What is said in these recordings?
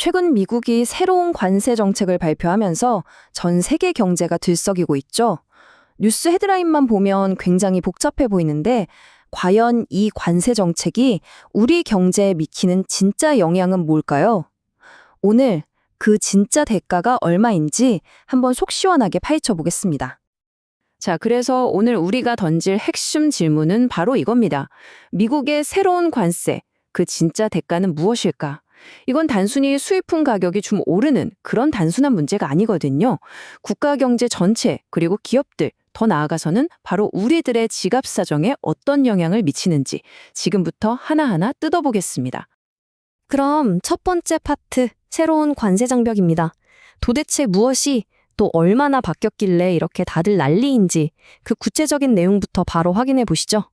최근 미국이 새로운 관세 정책을 발표하면서 전 세계 경제가 들썩이고 있죠. 뉴스 헤드라인만 보면 굉장히 복잡해 보이는데 과연 이 관세 정책이 우리 경제에 미치는 진짜 영향은 뭘까요? 오늘 그 진짜 대가가 얼마인지 한번 속 시원하게 파헤쳐 보겠습니다. 자, 그래서 오늘 우리가 던질 핵심 질문은 바로 이겁니다. 미국의 새로운 관세, 그 진짜 대가는 무엇일까? 이건 단순히 수입품 가격이 좀 오르는 그런 단순한 문제가 아니거든요. 국가 경제 전체, 그리고 기업들, 더 나아가서는 바로 우리들의 지갑 사정에 어떤 영향을 미치는지 지금부터 하나하나 뜯어보겠습니다. 그럼 첫 번째 파트, 새로운 관세 장벽입니다. 도대체 무엇이 또 얼마나 바뀌었길래 이렇게 다들 난리인지 그 구체적인 내용부터 바로 확인해 보시죠.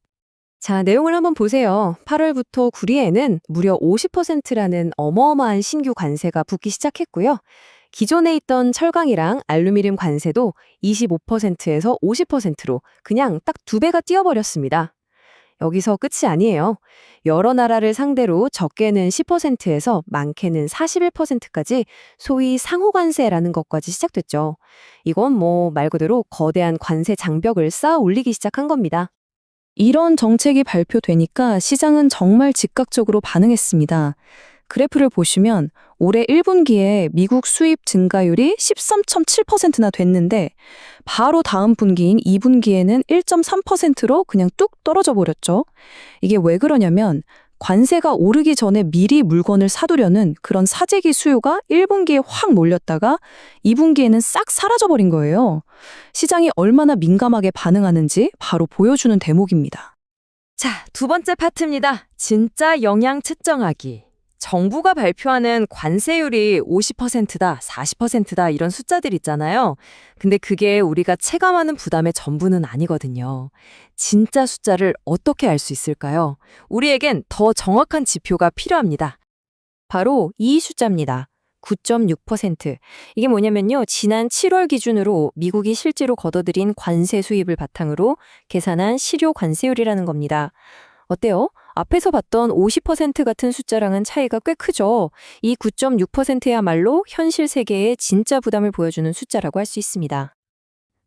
자, 내용을 한번 보세요. 8월부터 구리에는 무려 50%라는 어마어마한 신규 관세가 붙기 시작했고요. 기존에 있던 철강이랑 알루미늄 관세도 25%에서 50%로 그냥 딱 두 배가 뛰어버렸습니다. 여기서 끝이 아니에요. 여러 나라를 상대로 적게는 10%에서 많게는 41%까지 소위 상호관세라는 것까지 시작됐죠. 이건 뭐 말 그대로 거대한 관세 장벽을 쌓아 올리기 시작한 겁니다. 이런 정책이 발표되니까 시장은 정말 즉각적으로 반응했습니다. 그래프를 보시면 올해 1분기에 미국 수입 증가율이 13.7%나 됐는데 바로 다음 분기인 2분기에는 1.3%로 그냥 뚝 떨어져 버렸죠. 이게 왜 그러냐면 관세가 오르기 전에 미리 물건을 사두려는 그런 사재기 수요가 1분기에 확 몰렸다가 2분기에는 싹 사라져 버린 거예요. 시장이 얼마나 민감하게 반응하는지 바로 보여주는 대목입니다. 자, 두 번째 파트입니다. 진짜 영향 측정하기. 정부가 발표하는 관세율이 50%다, 40%다 이런 숫자들 있잖아요. 근데 그게 우리가 체감하는 부담의 전부는 아니거든요. 진짜 숫자를 어떻게 알 수 있을까요? 우리에겐 더 정확한 지표가 필요합니다. 바로 이 숫자입니다. 9.6%. 이게 뭐냐면요. 지난 7월 기준으로 미국이 실제로 걷어들인 관세 수입을 바탕으로 계산한 실효 관세율이라는 겁니다. 어때요? 앞에서 봤던 50% 같은 숫자랑은 차이가 꽤 크죠. 이 9.6%야말로 현실 세계의 진짜 부담을 보여주는 숫자라고 할 수 있습니다.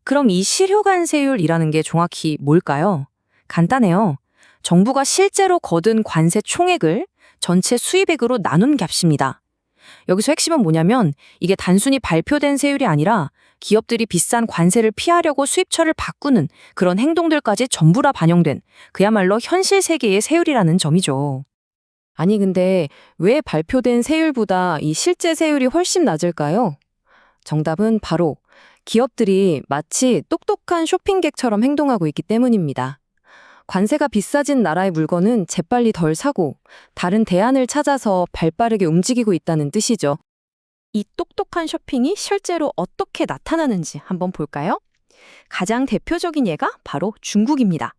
그럼 이 실효관세율이라는 게 정확히 뭘까요? 간단해요. 정부가 실제로 거둔 관세 총액을 전체 수입액으로 나눈 값입니다. 여기서 핵심은 뭐냐면 이게 단순히 발표된 세율이 아니라 기업들이 비싼 관세를 피하려고 수입처를 바꾸는 그런 행동들까지 전부라 반영된 그야말로 현실 세계의 세율이라는 점이죠. 아니 근데 왜 발표된 세율보다 이 실제 세율이 훨씬 낮을까요? 정답은 바로 기업들이 마치 똑똑한 쇼핑객처럼 행동하고 있기 때문입니다. 관세가 비싸진 나라의 물건은 재빨리 덜 사고 다른 대안을 찾아서 발빠르게 움직이고 있다는 뜻이죠. 이 똑똑한 쇼핑이 실제로 어떻게 나타나는지 한번 볼까요? 가장 대표적인 예가 바로 중국입니다.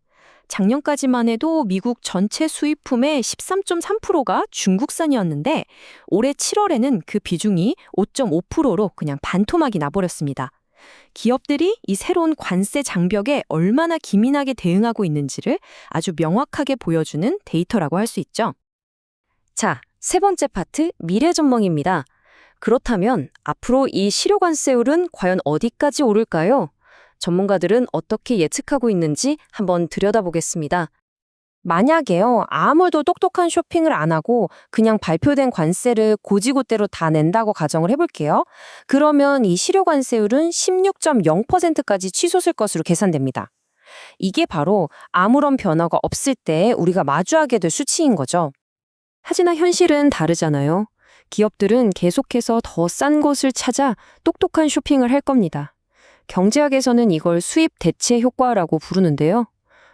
작년까지만 해도 미국 전체 수입품의 13.3%가 중국산이었는데 올해 7월에는 그 비중이 5.5%로 그냥 반토막이 나버렸습니다. 기업들이 이 새로운 관세 장벽에 얼마나 기민하게 대응하고 있는지를 아주 명확하게 보여주는 데이터라고 할 수 있죠. 자, 세 번째 파트 미래 전망입니다. 그렇다면 앞으로 이 실효관세율은 과연 어디까지 오를까요? 전문가들은 어떻게 예측하고 있는지 한번 들여다보겠습니다. 만약에요, 아무도 똑똑한 쇼핑을 안 하고 그냥 발표된 관세를 고지고대로 다 낸다고 가정을 해볼게요. 그러면 이 실효관세율은 16.0%까지 치솟을 것으로 계산됩니다. 이게 바로 아무런 변화가 없을 때 우리가 마주하게 될 수치인 거죠. 하지만 현실은 다르잖아요. 기업들은 계속해서 더 싼 곳을 찾아 똑똑한 쇼핑을 할 겁니다. 경제학에서는 이걸 수입 대체 효과라고 부르는데요.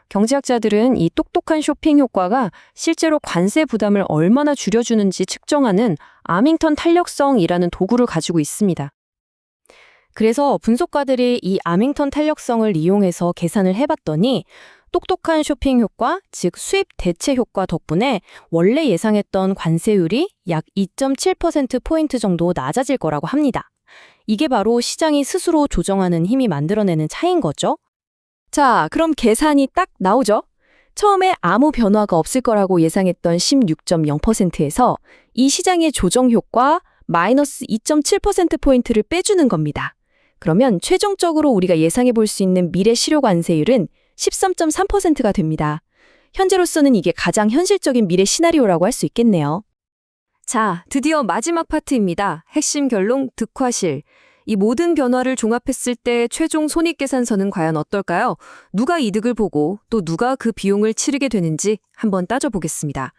경제학자들은 이 똑똑한 쇼핑 효과가 실제로 관세 부담을 얼마나 줄여주는지 측정하는 아밍턴 탄력성이라는 도구를 가지고 있습니다. 그래서 분석가들이 이 아밍턴 탄력성을 이용해서 계산을 해봤더니 똑똑한 쇼핑 효과, 즉 수입 대체 효과 덕분에 원래 예상했던 관세율이 약 2.7%포인트 정도 낮아질 거라고 합니다. 이게 바로 시장이 스스로 조정하는 힘이 만들어내는 차이인 거죠. 자, 그럼 계산이 딱 나오죠? 처음에 아무 변화가 없을 거라고 예상했던 16.0%에서 이 시장의 조정 효과 마이너스 2.7%포인트를 빼주는 겁니다. 그러면 최종적으로 우리가 예상해 볼 수 있는 미래 실효 관세율은 13.3%가 됩니다. 현재로서는 이게 가장 현실적인 미래 시나리오라고 할 수 있겠네요. 자, 드디어 마지막 파트입니다. 핵심 결론 득화실. 이 모든 변화를 종합했을 때 최종 손익계산서는 과연 어떨까요? 누가 이득을 보고 또 누가 그 비용을 치르게 되는지 한번 따져보겠습니다.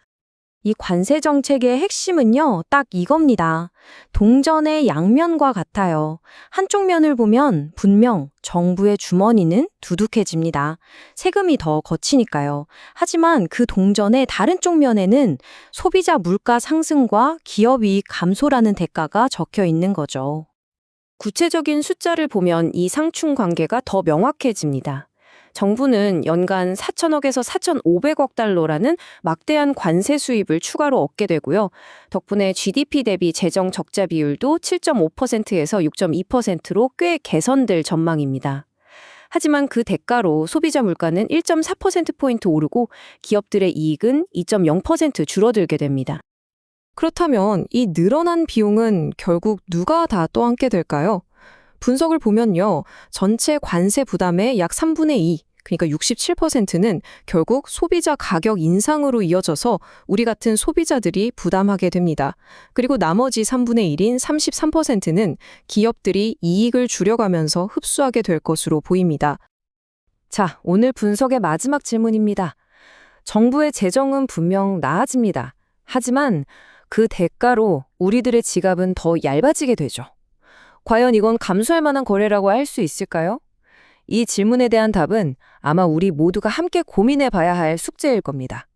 이 관세 정책의 핵심은요, 딱 이겁니다. 동전의 양면과 같아요. 한쪽 면을 보면 분명 정부의 주머니는 두둑해집니다. 세금이 더 거치니까요. 하지만 그 동전의 다른 쪽 면에는 소비자 물가 상승과 기업 이익 감소라는 대가가 적혀 있는 거죠. 구체적인 숫자를 보면 이 상충 관계가 더 명확해집니다. 정부는 연간 4천억에서 4,500억 달러라는 막대한 관세 수입을 추가로 얻게 되고요. 덕분에 GDP 대비 재정 적자 비율도 7.5%에서 6.2%로 꽤 개선될 전망입니다. 하지만 그 대가로 소비자 물가는 1.4%포인트 오르고 기업들의 이익은 2.0% 줄어들게 됩니다. 그렇다면 이 늘어난 비용은 결국 누가 다 떠안게 될까요? 분석을 보면요. 전체 관세 부담의 약 3분의 2, 그러니까 67%는 결국 소비자 가격 인상으로 이어져서 우리 같은 소비자들이 부담하게 됩니다. 그리고 나머지 3분의 1인 33%는 기업들이 이익을 줄여가면서 흡수하게 될 것으로 보입니다. 자, 오늘 분석의 마지막 질문입니다. 정부의 재정은 분명 나아집니다. 하지만 그 대가로 우리들의 지갑은 더 얇아지게 되죠. 과연 이건 감수할 만한 거래라고 할 수 있을까요? 이 질문에 대한 답은 아마 우리 모두가 함께 고민해 봐야 할 숙제일 겁니다.